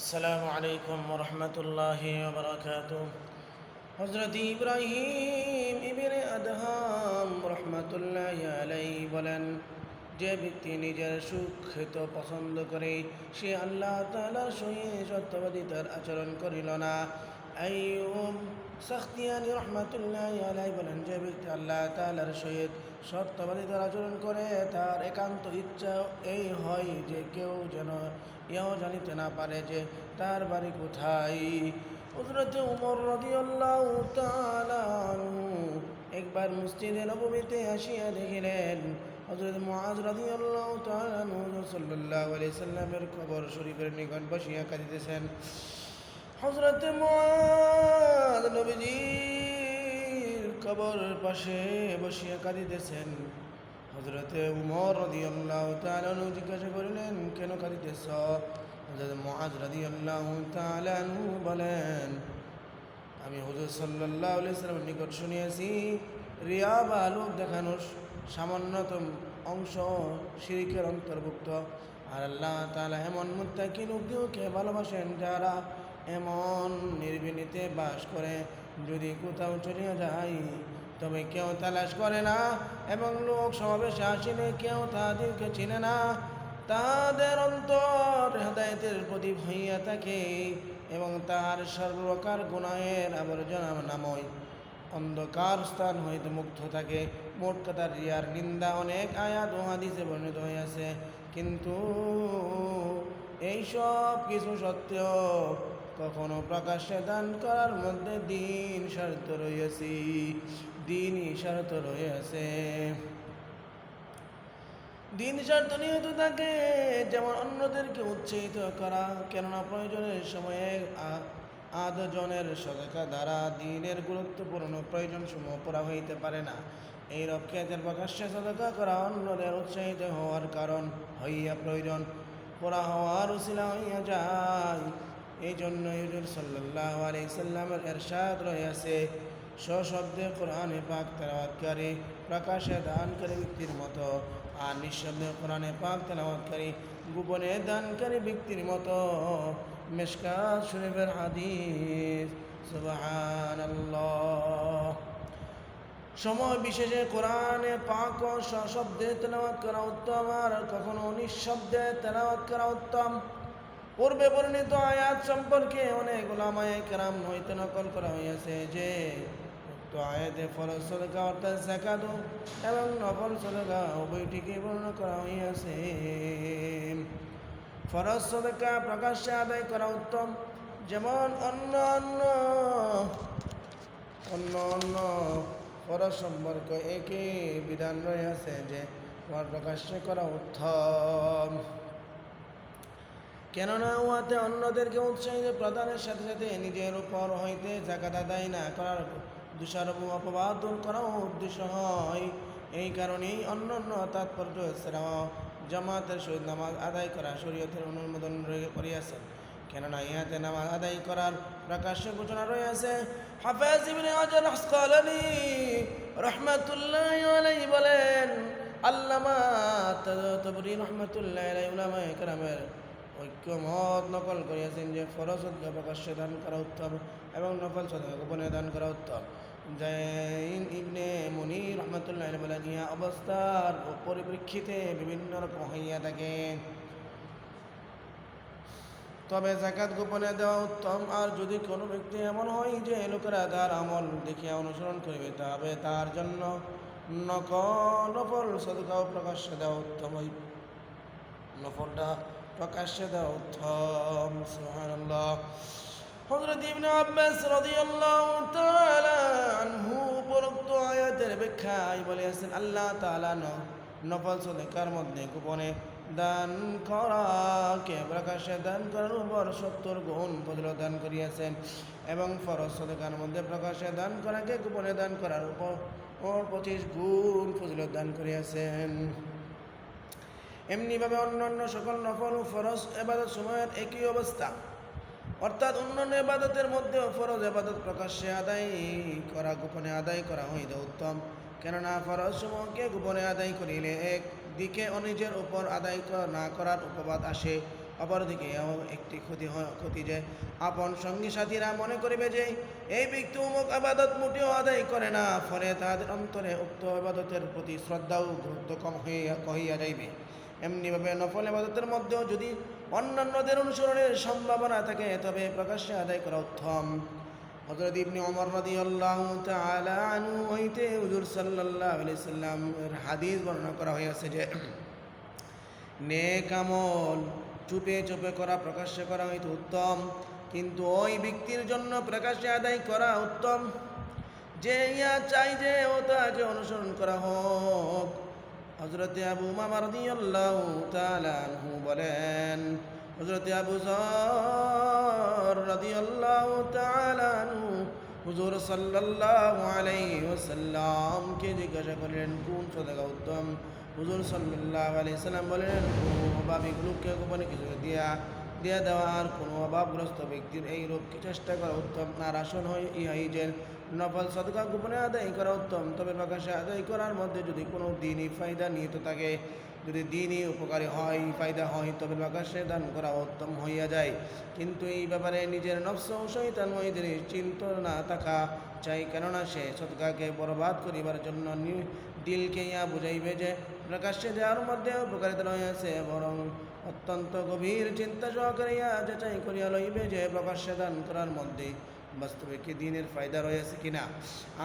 আসসালামু আলাইকুম রহমতুল্লাহ বরকাত হজরত ইব্রাহিম ইবির আদহাম রহমতুল্লাহ আলাই বলেন, যে ব্যক্তি নিজের সুখিত পছন্দ করে, সে আল্লাহ তালার সহিত সত্যবাদিতার আচরণ করিল না। আইয়ুব সাখতিয়ানি রহমতুল্লাহ আলাই বলেন যে ব্যক্তি আল্লাহ তালার সহিত সত্যবাদিতার আচরণ করে তার একান্ত ইচ্ছা এই হয় যে কেউ যেন ইহাও জানিতে না পারে যে তার বাড়ি কোথায়। হজরত উমর আনহু একবার মসজিদে নববীতে আসিয়া দেখিলেন হজরত মুআজ রাদিয়াল্লাহু তাআলা আনহু সাল্লাল্লাহু আলাইহি সাল্লামের কবর শরীফের নিকট বসিয়া কাঁদিতেছেন। হজরত নবীজির কবর পাশে বসিয়া কাঁদিতেছেন। হজরতে উমর রাদিয়াল্লাহু তাআলা আনহু জিজ্ঞাসা করিলেন, কেন কাঁদিতেছ? হজরত মুআজ রাদিয়াল্লাহু তাআলা আনহু বলেন, আমি হুজুর সাল্লাল্লাহু আলাইহি সাল্লামের নিকট শুনিয়াছি রিয়া বা লোক দেখানোর সামান্যতম অংশ শিরিকের অন্তর্ভুক্ত। আর আল্লাহ তাআলা এমন মুত্তাকি লোকদেরকে ভালোবাসেন যারা এমন নির্বিনীতে বাস করে যদি কোথাও চলিয়া যায়, তবে কেউ তালাশ করে না এবং লোক সমাবেশে আসিলে কেউ তাদেরকে চিনে না। তাদের অন্তর হেদায়তের প্রদীপ হইয়া থাকে এবং তার সর্বপ্রকার গুণায়ের আবর্জনা নাময় অন্ধকার স্থান হইতে মুক্ত থাকে। মোট কথার রিয়ার নিন্দা অনেক আয়াত ও হাদিসে বর্ণিত হইয়াছে। কিন্তু এইসব কিছু সত্ত্বেও কখনো প্রকাশ্যে দান করার মধ্যে দিন শর্ত রয়েছে, দিনই শর্ত রয়েছে। দিন স্বার্থ নিহত থাকে, যেমন অন্যদেরকে উৎসাহিত করা, কেননা প্রয়োজনের সময়ে আ- আদজনের সদকা দ্বারা দিনের গুরুত্বপূর্ণ প্রয়োজন সমূহ পুরা হইতে পারে না। এই রক্ষাতের প্রকাশ্যে সদকা করা অন্যদের উৎসাহিত হওয়ার কারণ হইয়া প্রয়োজন, পুরা হওয়ার উসিলা হইয়া যায়। এই জন্য আলি সাল্লামের এরশাদ রয়েছে। সশব্দে কোরআনে পাক তেলাওয়াতকারী প্রকাশে দানকারী ব্যক্তির মতো। আর নিঃশব্দে কোরআনে পাক তেলাওয়াতকারী গোপনে দানকারী ব্যক্তির মতো। মেশকাত শরীফের হাদিস, সুবহানাল্লাহ। সময় বিশেষে কোরআনে পাক ও সশব্দে তেলাওয়াত করা উত্তম, আর কখনো নিঃশব্দে তেলাওয়াত করা উত্তম। পূর্বে বর্ণিত আয়াত সম্পর্কে অনেক ওলামায়ে কেরাম হইতে নকল করা হইয়াছে যে, উক্ত আয়াতে ফরজ সদকা অর্থাৎ জাকাত এবং নকল সদকা উভয়টিকে বর্ণনা করা হইয়াছে ফরজ সদকা প্রকাশ্যে আদায় করা উত্তম। যেমন অন্য অন্য অন্য অন্য ফরজ সম্পর্কে একই বিধান রয়েছে যে, প্রকাশ্যে করা উত্তম। কেননা উহাতে অন্যদেরকে উৎসাহিত প্রদানের সাথে সাথে নিজের উপর হইতে জাকাত আদায় না করার দোষারোপ অপবাদ দূর করাও উদ্দেশ্য হয়। এই কারণেই অন্য অন্য তাৎপর্য এছাড়াও জামাতের সহিত নামাজ আদায় করা শরীয়তের অনুমোদন রয়ে- করিয়াছেন কেননা ইহাতে নামাজ আদায় করার প্রকাশ্য ঘোষণা রয়েছে। হাফেজ ইবনে হাজার আসকালানি রহমাতুল্লাহ আলাইহি বলেন, আল্লামা তবরি রহমাতুল্লাহ আলাইহি উলামায়ে কেরামের ঐক্যমত নকল করিয়াছেন যে ফরজ সদকা প্রকাশ্যে দান করা উত্তম এবং নকল সদকা গোপনে দান করা উত্তম। জাইন ইবনে মুনি রহমতুল্লাহ বলেন ইহা অবস্থার পরিপ্রেক্ষিতে বিভিন্ন রকম হইয়া থাকে। তবে জাকাত গোপনে দেওয়া উত্তম। আর যদি কোনো ব্যক্তি এমন হয় যে লোকেরা তার আমল দেখিয়া অনুসরণ করিবে, তবে তার জন্য নকল, নফল, সদকাও প্রকাশ্যে দেওয়া উত্তম। হইবে নফলটা প্রকাশ্যে দেওয়া উত্তম, সুবহানাল্লাহ। হযরত ইবনে আব্বাস রাদিয়াল্লাহু তাআলা আনহু উপরোক্ত আয়াতের ব্যাখ্যায় বলেছেন, আল্লাহ তাআলা নফল সদকার মধ্যে গোপনে দান করাকে প্রকাশ্যে দান করার উপর সত্তর গুণ ফজিলত দান করিয়াছেন এবং ফরজ সদকার মধ্যে প্রকাশ্যে দান করাকে গোপনে দান করার উপর পঁচিশ গুণ ফজিলত দান করিয়াছেন। এমনিভাবে অন্যান্য সকল নফল ও ফরজ এবাদত সময়ের একই অবস্থা। অর্থাৎ অন্যান্য এবাদতের মধ্যে ফরজ এবাদত প্রকাশ্যে আদায় করা, গোপনে আদায় করা হইলে উত্তম। কেননা ফরজ সমূহকে গোপনে আদায় করিলে এক দিকে অনিজের উপর আদায় না করার উপবাদ আসে, অপরদিকে একটি ক্ষতি ক্ষতি যে আপন সঙ্গী সাথীরা মনে করিবে যে এই ব্যক্তি উমুক আবাদত মোটেও আদায় করে না, ফলে তাদের অন্তরে উক্ত আবাদতের প্রতি শ্রদ্ধা ও গুরুত্ব কম হইয়া কহিয়া যাইবে। এমনিভাবে নফল আবাদতের মধ্যেও যদি অন্যান্যদের অনুসরণের সম্ভাবনা থাকে, তবে প্রকাশ্যে আদায় করা উত্তম। হযরত ইবনে ওমর রাদিয়াল্লাহু তাআলা আনহু হইতে হুজুর আলাইহি সাল্লামের হাদিস বর্ণনা করা হয়েছে যে, নেক আমল চুপে চুপে করা, প্রকাশ্যে করা হয়তো উত্তম, কিন্তু ওই ব্যক্তির জন্য প্রকাশ্যে আদায় করা উত্তম। যে ইয়া চাই যে ও তাকে অনুসরণ করা হোক হজরতে আবু মামা রাদিয়াল্লাহু তাআলা আনহু বলেন হজরতে আবু আনহু হুজুর সাল্লাল্লাহু জিজ্ঞাসা করলেন, কোন সদাকা উত্তম? হুজুর সাল্লাল্লাহু আলাইহি সাল্লাম বলেন, কোনো অভাবীগুলোকে গোপনে কিছু দিয়া দিয়া দেওয়ার কোনো অভাবগ্রস্ত ব্যক্তির এই রোগকে চেষ্টা করা উত্তম। আর আসন হয় ইহাই যে নফল সদকা গোপনে আদায় করা উত্তম। তবে প্রকাশে আদায় করার মধ্যে যদি কোনো দিনই ফায়দা নিহিত থাকে, যদি দিনই উপকারী হয়, ফায়দা হয়, তবে প্রকাশ্যে দান করা উত্তম হইয়া যায়। কিন্তু এই ব্যাপারে নিজের নফস ও শৈতান চিন্ত না থাকা চাই। কেননা সে সদকাকে বরবাদ করিবার জন্য দিলকে ইয়া বুঝাইবে যে, প্রকাশ্যে দেওয়ার মধ্যে উপকারিতা রয়েছে, বরং অত্যন্ত গভীর চিন্তা সহকারে ইয়া যাচাই করিয়া লইবে যে, প্রকাশ্যে দান করার মধ্যে বাস্তবে কি দিনের ফায়দা রয়েছে কিনা?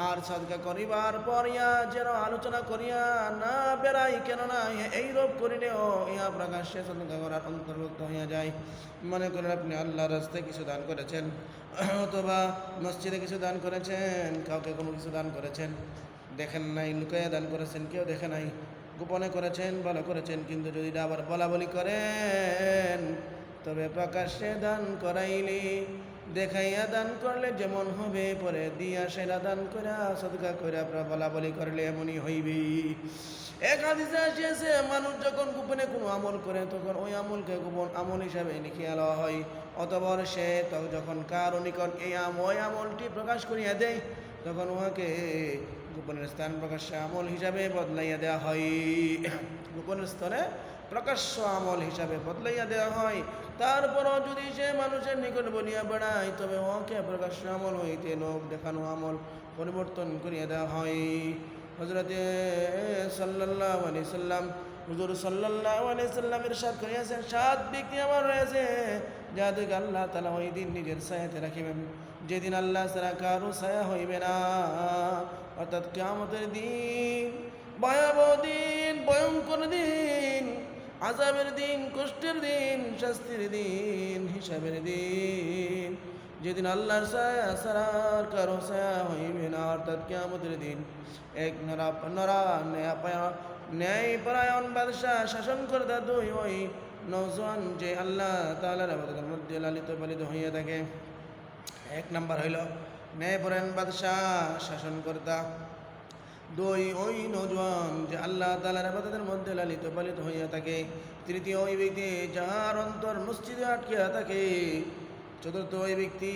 আর সদকা করিবার পর ইয়া যেন আলোচনা করিয়া না বেড়াই, কেননা এই রোগ করিলেও ইহা প্রকাশ্যে সদকা করার অন্তর্ভুক্ত হইয়া যায়। মনে করেন আপনি আল্লাহ রাস্তায় কিছু দান করেছেন, অথবা মসজিদে কিছু দান করেছেন, কাউকে কোনো কিছু দান করেছেন, দেখেন নাই, লুকাইয়া দান করেছেন, কেউ দেখে নাই, গোপনে করেছেন, ভালো করেছেন, কিন্তু যদি আবার বলা বলি করেন, তবে প্রকাশ্যে দান করাইলি দেখাইয়া দান করলে যেমন হবে, পরে দিয়া সেরা দান করা সদকা করে বলা বলি করলে এমনই হইবি। এক হাদিসে আসিয়াছে, মানুষ যখন গোপনে কোনো আমল করে, তখন ওই আমলকে গোপন আমল হিসাবে লিখিয়া লওয়া হয়। অতবর সে যখন কারও নিকট এই ওই আমলটি প্রকাশ করিয়া দেয়, তখন উহাকে গোপনের স্থান প্রকাশ্য আমল হিসাবে বদলাইয়া দেওয়া হয়। গোপনের স্তরে প্রকাশ্য আমল হিসাবে বদলাইয়া দেওয়া হয়। তারপরও যদি সে মানুষের নিকট বলিয়া বেড়ায়, তবে ওকে প্রকাশ্য আমল হইতে লোক দেখানো আমল পরিবর্তন করিয়া দেওয়া হয়। হজরতে সাল্লাহ আলি সাল্লাম, হুজুর সাল্লাহ আলি সাল্লামের সাথ করিয়াছেন, সাত ব্যক্তি আমার রয়েছে, যাদেরকে আল্লাহ তালা ওই দিন নিজের সায়াতে রাখিবেন। যেদিন আল্লাহ ছাড়া কারও সায়া হইবে না। অর্থাৎ কেমতের দিন, ভয়াবহ দিন, ভয়ঙ্কর দিন আজাবের দিন, কষ্টের দিন, শাস্তির দিন, হিসাবের দিন। যেদিন আল্লাহর ছায়া সারার কারও ছায়া হইবে না, অর্থাৎ কেমতের দিন। এক নরা নরা ন্যায় ন্যায় পরায়ণ বাদশাহ শাসন করতা দুই ওই নৌজওয়ান যে আল্লাহ তাআলার আবাদতের মধ্যে লালিত, পালিত হইয়া থাকে। এক নাম্বার হইল, ন্যায়পরায়ণ বাদশাহ শাসনকর্তা দুই ওই নজওয়ান যে আল্লাহ তালার আবাদতের মধ্যে লালিত পালিত হইয়া থাকে। তৃতীয় ওই ব্যক্তি যাহার অন্তর মসজিদে আটকিয়া থাকে। চতুর্থ ওই ব্যক্তি,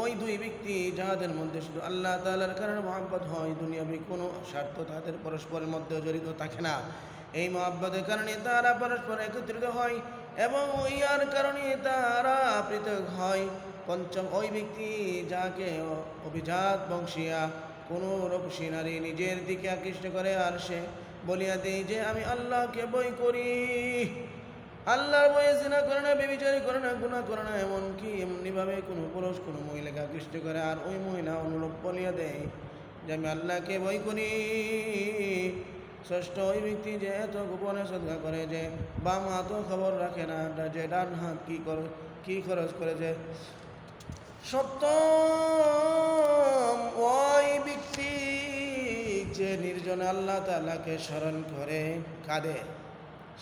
ওই দুই ব্যক্তি যাহাদের মধ্যে শুধু আল্লাহ তালার কারণে মহাব্বত হয়, দুনিয়াবি কোনো স্বার্থ তাদের পরস্পরের মধ্যে জড়িত থাকে না। এই মহাব্বতের কারণে তারা পরস্পর একত্রিত হয় এবং ইহার কারণে তারা পৃথক হয়। পঞ্চম ওই ব্যক্তি যাকে অভিজাত বংশিয়া কোনো রূপসী নারী নিজের দিকে আকৃষ্ট করে আর সে বলিয়া দেই যে, আমি আল্লাহকে বই করি। আল্লাহর বয়ে জিনা করে না বেবিচারি করে না গুণা করে না। এমনকি এমনিভাবে কোনো পুরুষ, কোনো মহিলাকে আকৃষ্ট করে আর ওই মহিলা অনুরূপ বলিয়া দেয় যে, আমি আল্লাহকে বই করি। ষষ্ঠ ওই ব্যক্তি যে এত গোপনে সদকা করে যে বাম হাতও খবর রাখে না যে ডান হাত কী কর, কী খরচ করেছে? সপ্তম নির্জনে আল্লাহ তালাকে স্মরণ করে কাঁদে।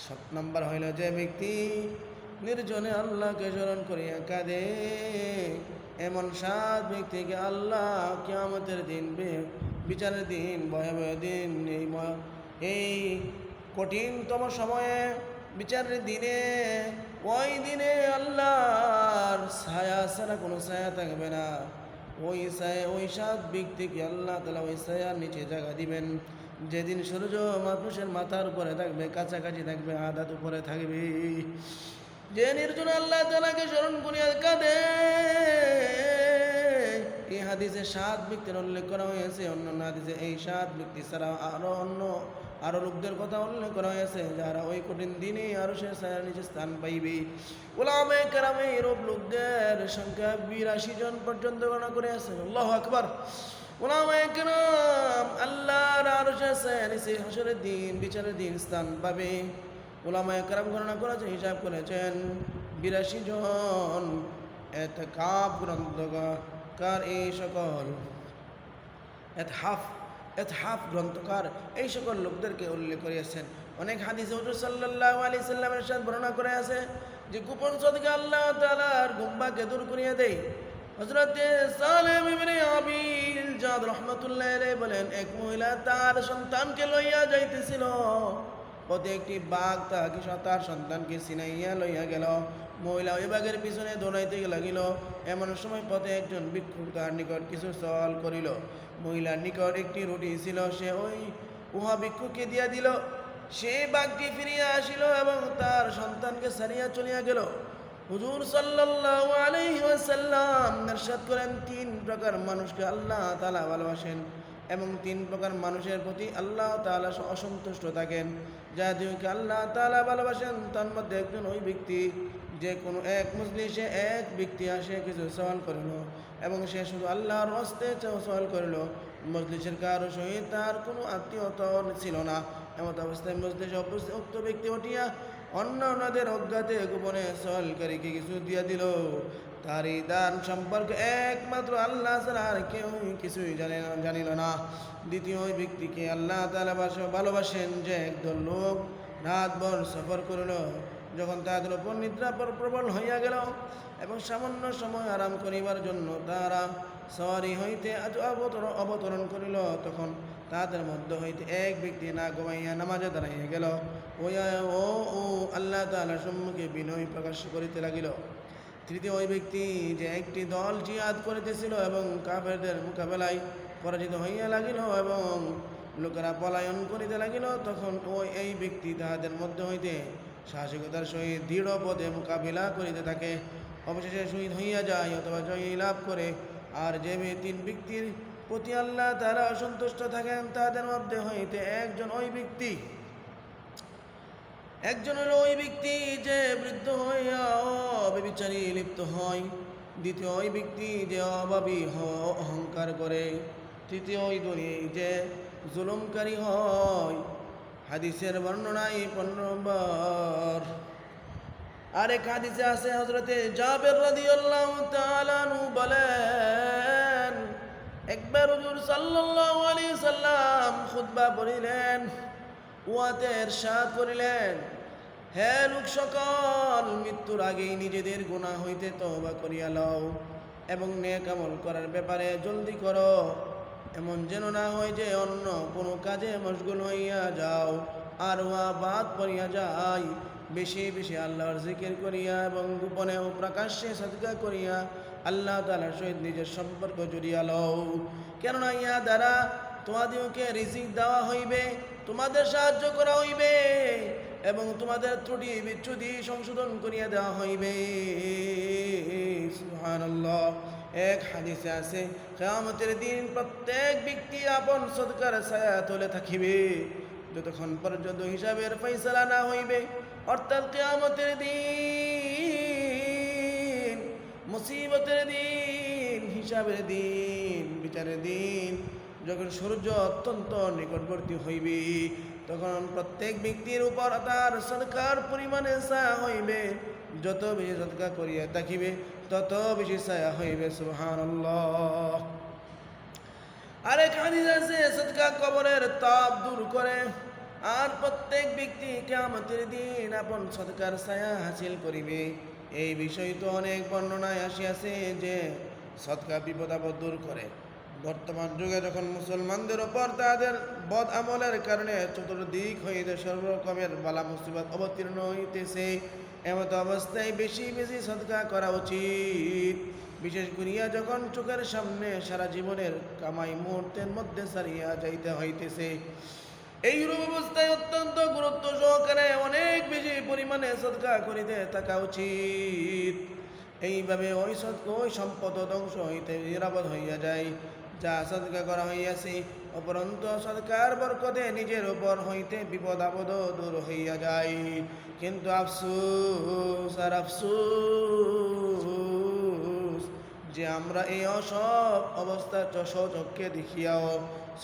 সাত নম্বর হইল যে ব্যক্তি নির্জনে আল্লাহকে স্মরণ করিয়া কাঁদে, এমন সাত ব্যক্তিকে আল্লাহ কিয়ামতের দিন বিচারের দিন, ভয়াবহ দিন, এই এই কঠিনতম সময়ে, বিচারের দিনে, ওই দিনে আল্লাহর ছায়া ছাড়া কোনো ছায়া থাকবে না। ওই ছায়া ওই সাত ব্যক্তিকে আল্লাহ তালা ওই ছায়ার নিচে জায়গা দিবেন। যেদিন সূর্য মানুষের মাথার উপরে থাকবে, কাছাকাছি থাকবে, আদাত উপরে থাকবে। যে নির্জন আল্লাহ তালাকে স্মরণ করিয়া কাঁদে, এই হাদিসে সাত ব্যক্তির উল্লেখ করা হয়েছে অন্য হাদিসে এই সাত ব্যক্তি ছাড়া আরও অন্য আরও লোকদের কথা উল্লেখ করা হয়েছে, যারা ওই কঠিন দিনে আরও সে ছায়ার নিচে স্থান পাইবে। ওলামে কেরামে এরূপ লোকদের সংখ্যা বিরাশি জন পর্যন্ত গণনা করে আছে। আল্লাহ আকবার। ওলামে কেরাম আল্লাহর আরও সে ছায়ার নিচে হাসরের দিন, বিচারের দিন স্থান পাবে। ওলামায় কারাম গণনা করেছে হিসাব করেছেন, বিরাশি জন এত কাপ গ্রন্থকার এই সকল? এত হাফ এত হাফ গ্রন্থকার এই সকল লোকদেরকে উল্লেখ করিয়াছেন। অনেক হাদিসে হুজুর সাল্লাল্লাহু আলাইহি সাল্লামের সাথে বর্ণনা করে আছে যে, গোপন সদকে আল্লাহ তাআলার গুম্বাকে দূর করিয়ে দেয় হযরত সালেম ইবনে আবিল জাদ রাহমাতুল্লাহ বলেন, এক মহিলা তার সন্তানকে লইয়া যাইতেছিল। পথে একটি বাঘ তাহাকে তার সন্তানকে সিনাইয়া লইয়া গেল। মহিলা ওই বাঘের পিছনে দৌড়াইতে লাগিল। এমন সময় পথে একজন ভিক্ষুক তাহার নিকট কিছু সওয়াল করিল। মহিলার নিকট একটি রুটি ছিল, সে ওই উহা ভিক্ষুককে দিয়া দিল। সে বাঘটি ফিরিয়া আসিল এবং তার সন্তানকে সারিয়া চলিয়া গেল। হুজুর সাল্লাল্লাহু আলাইহি ওয়াসাল্লাম ইরশাদ করেন, তিন প্রকার মানুষকে আল্লাহ তাআলা ভালোবাসেন এবং তিন প্রকার মানুষের প্রতি আল্লাহ তাআলা অসন্তুষ্ট থাকেন। যাদেরকে আল্লাহ তাআলা ভালোবাসেন, তার মধ্যে একজন ওই ব্যক্তি যে কোনো এক মজলিসে এক ব্যক্তি আসে কিছু সওয়াল করিল এবং সে শুধু আল্লাহর হস্তে সওয়াল করিল। মজলিসের কারও সহিত তার কোনো আত্মীয়তা ছিল না। এমত অবস্থায় মজলিসে উক্ত ব্যক্তি উঠিয়া অন্য অন্যদের অজ্ঞাতে গোপনে সওয়ালকারীকে কিছু দিয়া দিল। তার এই দান সম্পর্কে একমাত্র আল্লাহ ছাড়া আর কেউ কিছুই জানে জানিল না। দ্বিতীয় ওই ব্যক্তিকে আল্লাহ তালা ভালোবাসেন যে একদল লোক রাতভর সফর করিল। যখন তাদের উপর নিদ্রা প্রবল হইয়া গেল এবং সামান্য সময় আরাম করিবার জন্য তারা সওয়ারি হইতে আজ অবতরণ করিল, তখন তাদের মধ্য হইতে এক ব্যক্তি না ঘুমাইয়া নামাজে দাঁড়াইয়া গেল। ওয়া ও ও, আল্লাহ তাআলার সম্মুখে বিনয় প্রকাশ করিতে লাগিল। তৃতীয় ওই ব্যক্তি যে একটি দল জিয়াদ করিতেছিল এবং কাফেরদের মোকাবেলায় পরাজিত হইয়া লাগিল এবং লোকেরা পলায়ন করিতে লাগিল, তখন ওই এই ব্যক্তি তাহাদের মধ্যে হইতে সাহসিকতার সহিত দৃঢ় পদে মোকাবিলা করিতে থাকে। অবশেষে শহীদ হইয়া যায়, অথবা জয়ী লাভ করে। আর যে তিন ব্যক্তির প্রতি আল্লাহ তারা অসন্তুষ্ট থাকেন, তাদের মধ্যে হইতে একজন ওই ব্যক্তি একজন ওই ব্যক্তি যে বৃদ্ধ হইয়া অবিচারী লিপ্ত হয়। দ্বিতীয় ওই ব্যক্তি যে অভাবী অহংকার করে। তৃতীয় ওই ধনী যে জুলুমকারী হয় হাদিসের বর্ণনায় পনেরো আরেক হাদিসে আছে হজরতে জাবের রাদিয়াল্লাহু তাআলা আনহু বলেন, একবার হুজুর সাল্লাল্লাহু আলাইহি সাল্লাম খুতবা পড়িলেন উয়াতে ইরশাদ করিলেন। হে লোক সকল, মৃত্যুর আগেই নিজেদের গুনাহ হইতে তওবা করিয়া লও এবং নেক আমল করার ব্যাপারে জলদি করো। এমন যেন না হয় যে অন্য কোনো কাজে মশগুল হইয়া যাও, আর উহা বাদ পড়িয়া যাই। বেশি বেশি আল্লাহর জিকির করিয়া এবং গোপনে ও প্রকাশ্যে সদকা করিয়া আল্লাহ তালার সহিত নিজের সম্পর্ক জুড়িয়া লও। কেননা ইয়া দ্বারা তোমাদিওকে রিজিক দেওয়া হইবে, তোমাদের সাহায্য করা হইবে এবং তোমাদের ত্রুটি বিচ্ছুতি সংশোধন করিয়া দেওয়া হইবে। এক হাদিসে আছে, কিয়ামতের দিন প্রত্যেক ব্যক্তি আপন সদকার ছায়া তলে থাকিবে। যতক্ষণ পর্যন্ত হিসাবের ফয়সালা না হইবে, অর্থাৎ কিয়ামতের দিন, মুসিবতের দিন, হিসাবের দিন, বিচারের দিন, যখন সূর্য অত্যন্ত নিকটবর্তী হইবে, তখন প্রত্যেক ব্যক্তির উপর তার সরকার পরিমাণে ছায়া হইবে। যত বেশি সদকা করিয়া থাকিবে তত বেশি ছায়া হইবে, সুবহানাল্লাহ। আরেক হাদিস আছে সদকা কবরের তাপ দূর করে। আর প্রত্যেক ব্যক্তি কিয়ামতের দিন আপন সদকার ছায়া হাসিল করিবে। এই বিষয় তো অনেক বর্ণনায় আসিয়াছে যে, সদকা বিপদ আপদ দূর করে। বর্তমান যুগে যখন মুসলমানদের ওপর তাদের বদ আমলের কারণে চতুর্দিক হইতে সর্বরকমের বালা মুসিবত অবতীর্ণ হইতেছে এমত অবস্থায় বেশি বেশি সদকা করা উচিত। বিশেষ করিয়া যখন চোখের সামনে সারা জীবনের কামাই মুহূর্তের মধ্যে সারিয়া যাইতে হইতেছে, এইরূপ অবস্থায় অত্যন্ত গুরুত্ব সহকারে অনেক বেশি পরিমাণে সদকা করিতে থাকা উচিত। এইভাবে ওই সদকা, ওই সম্পদ ধ্বংস হইতে নিরাপদ হইয়া যায়। যা সদকা করা হইয়াছে, অপরন্ত সদকার বরকতে নিজের উপর হইতে বিপদ আপদ দূর হইয়া যায়। কিন্তু আফসুস আর আফসুস যে আমরা এই অসব অবস্থা চক্ষে দেখিয়াও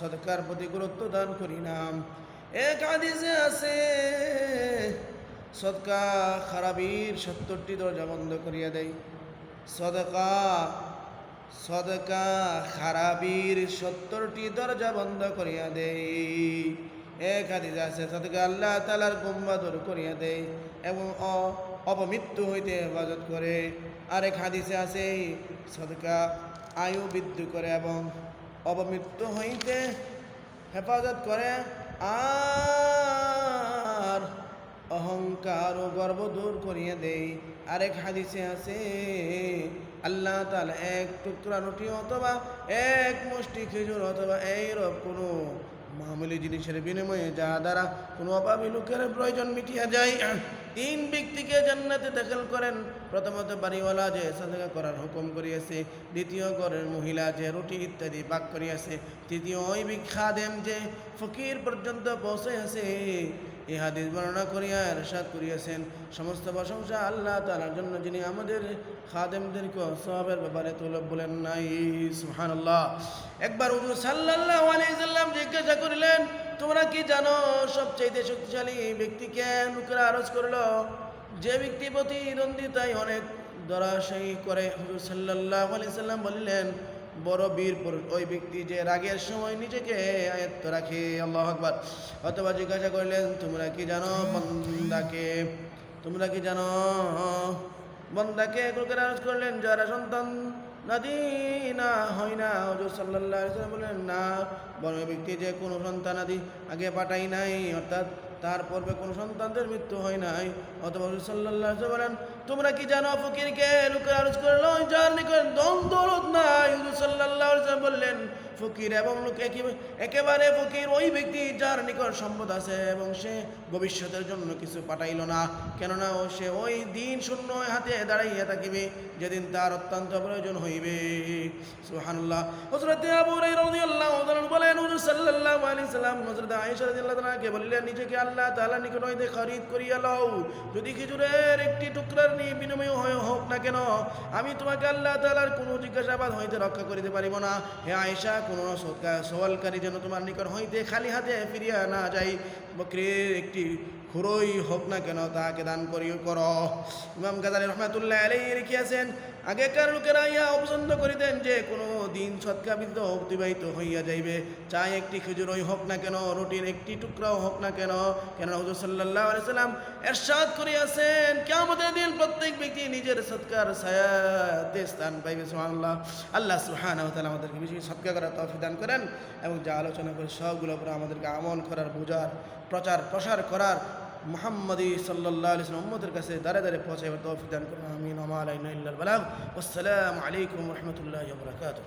সদকার প্রতি গুরুত্ব দান করি না। এক আছে, সদকা খারাপির সত্তরটি দরজা বন্ধ করিয়া দেয়। সদকা সদকা খারাপির সত্তরটি দরজা বন্ধ করিয়া দেয় এক হাদিস আছে, সদকা আল্লাহ তালার গুম্বা করিয়া দেয় এবং অপমৃত্যু হইতে হেফাজত করে। আরেক হাদিসে আছে, সদকা আয়ু বৃদ্ধি করে এবং অপমৃত্যু হইতে হেফাজত করে। আর অহংকার ও গর্ব দূর করিয়ে দেই। আরেক হাদিসে আছে, আল্লাহ তাআলা এক টুকরা রুটি অথবা এক মুষ্টি খেজুর অথবা এই রব কোনো মামুলি জিনিসের বিনিময়ে যা দ্বারা কোনো অভাবী লোকের প্রয়োজন মিটিয়া যায়, তিন ব্যক্তিকে জান্নাতে দাখিল করেন। প্রথমত বাড়িওয়ালা যে সাদকা করার হুকুম করিয়াছে, দ্বিতীয় ঘরের মহিলা যে রুটি ইত্যাদি পাক করিয়াছে, তৃতীয় ওই খাদেম যে ফকির পর্যন্ত পৌঁছে আছে এই হাদিস বর্ণনা করিয়া এরশাদ করিয়াছেন, সমস্ত প্রশংসা আল্লাহ তাআলার জন্য যিনি আমাদের খাদেমদেরকে সবের ব্যাপারে তুলব বলেন নাই, সুবহানাল্লাহ। একবার হুজুর সাল্লাল্লাহু আলাইহি সাল্লাম জিজ্ঞাসা করিলেন, তোমরা কি জানো সবচেয়ে শক্তিশালী ব্যক্তিকে লোকেরা আরজ করল? যে ব্যক্তি প্রতিদ্বন্দ্বিতায় অনেক দরাশায়ী করে হুজুর সাল্লাল্লাহু আলাইহি সাল্লাম বলিলেন বড় বীর পুরুষ। ওই ব্যক্তি যে রাগের সময় নিজেকে আয়ত্ত রাখে, আল্লাহ আকবার। অথবা জিজ্ঞাসা করলেন, তোমরা কি জানো বন্দাকে? তোমরা কি জানো বন্দাকে? লোকের করলেন, যারা সন্তান নাদি না হয় না। হজর সাল্লাহ বললেন, না, বড় ব্যক্তি যে কোনো সন্তান আদি আগে পাঠাই নাই, অর্থাৎ তার পূর্বে কোনো সন্তানদের মৃত্যু হয় নাই। অথবা হজর সাল্লাহ বলেন তোমরা কি জানো ফকিরকে? লোকের আরজ করল যার নিকট দ্বন্দ্ব নাই। হজর সাল্লাহ বললেন, ফকির এবং লোক একেবারে- ফকির ওই ব্যক্তি যার নিকট সম্পদ আছে এবং সে ভবিষ্যতের জন্য কিছু পাঠাইল না। কেননা ও সে ওই দিন শূন্য হাতে দাঁড়াইয়া থাকিবে, যেদিন তার অত্যন্ত প্রয়োজন হইবে। সুবহানাল্লাহ। হযরত আবু হুরায়রা তাআলা বলেন, হুজুর সাল্লাল্লাহু আলাইহি সাল্লাম আয়েশা রাদিয়াল্লাহু তাআলাকে বললেন, নিজেকে আল্লাহ তাআলা নিকট হইতে খরিদ করিয়া লও। যদি খেজুরের একটি টুকরার নিয়ে বিনিময় হয়ে, হোক না কেন, আমি তোমাকে আল্লাহ তালার কোনো জিজ্ঞাসাবাদ হইতে রক্ষা করিতে পারিব না। হে আয়েশা, কোনো সওয়ালকারী যেন তোমার নিকট হইতে খালি হাতে ফিরিয়া না যাই। বকরির একটি খুরই হোক না কেন, তাহাকে দান করিও কর। ইমাম গাজালি রহমাতুল্লাহ আলাই রেখিয়াছেন আগেকার লোকেরা ইয়া অপছন্দ করিতেন যে, কোনো দিন সৎকাবিদ্ধ অতিবাহিত হইয়া যাইবে। চাই একটি খেজুরই হোক না কেন, রুটির একটি টুকরাও হোক না কেন। কেন হুজুর সাল্লাল্লাহু আলাইহি সাল্লাম এরশাদ করিয়াছেন, কিয়ামতের দিন প্রত্যেক ব্যক্তি নিজের সৎকার ছায়াতে স্থান পাইবে, সুবহানাল্লাহ। আল্লাহ তাআলা আমাদেরকে বেশি সৎকা করার তৌফিক দান করেন এবং যা আলোচনা করে সবগুলো উপরে আমাদেরকে আমল করার, বোঝার প্রচার প্রসার করার মোহাম্মদী সাল্লাহ আলিয়াল উম্মদের কাছে দাঁড়ে দাঁড়ে পৌঁছাইবার তৌফিক দান করেন আমিন ওমা আলাইনা ইল্লাল বালাগ আসসালামু আলাইকুম রহমতুল্লাহ বরকাতুহ